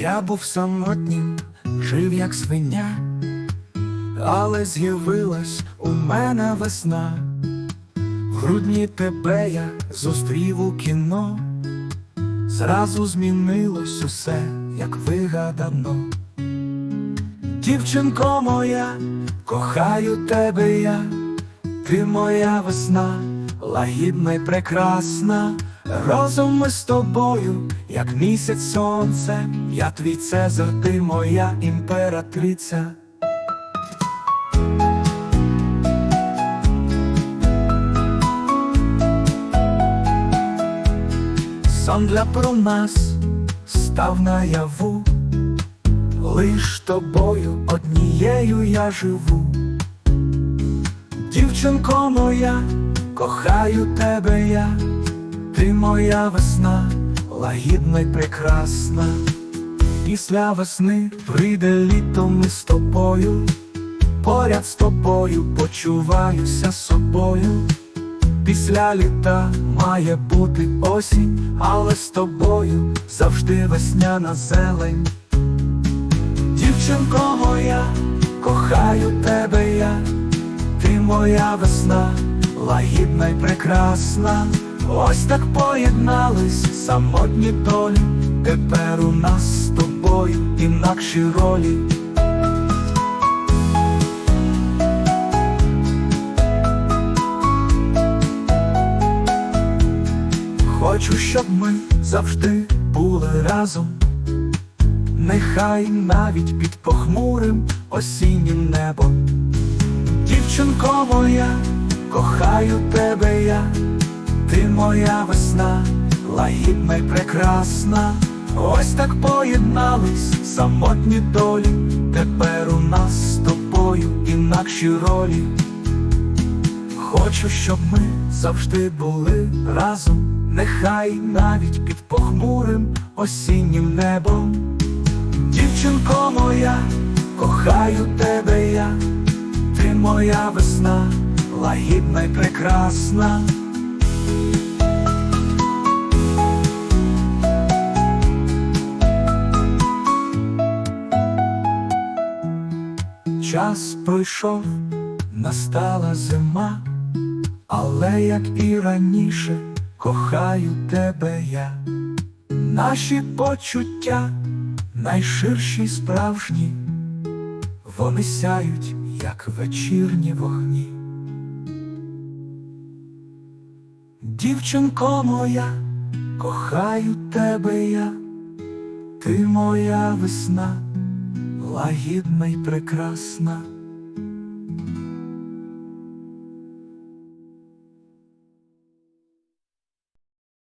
Я був самотнім, жив як свиня, але з'явилась у мене весна. Грудні тебе я зустрів у кіно, зразу змінилось усе, як вигадано. Дівчинко моя, кохаю тебе я, ти моя весна, лагідна й прекрасна. Разом ми з тобою, як місяць сонце, я твій Цезар, ти моя імператриця. Сон для про нас став наяву, лиш тобою однією я живу. Дівчинко моя, кохаю тебе я, ти моя весна, лагідна й прекрасна. Після весни прийде літо ми з тобою, поряд з тобою почуваюся собою. Після літа має бути осінь, але з тобою завжди весняна зелень. Дівчинко моя, кохаю тебе я, ти моя весна, лагідна й прекрасна. Ось так поєднались самотні долі, тепер у нас з тобою інакші ролі. Хочу, щоб ми завжди були разом, нехай навіть під похмурим осіннім небом. Дівчинко моя, кохаю тебе я, ти моя весна, лагідна й прекрасна. Ось так поєднались самотні долі, тепер у нас з тобою інакші ролі. Хочу, щоб ми завжди були разом, нехай навіть під похмурим осіннім небом. Дівчинко моя, кохаю тебе я, ти моя весна, лагідна й прекрасна. Час пройшов, настала зима, але як і раніше, кохаю тебе я. Наші почуття найширші справжні, вони сяють, як вечірні вогні. Дівчинко моя, кохаю тебе я, ти моя весна, лагідна й прекрасна.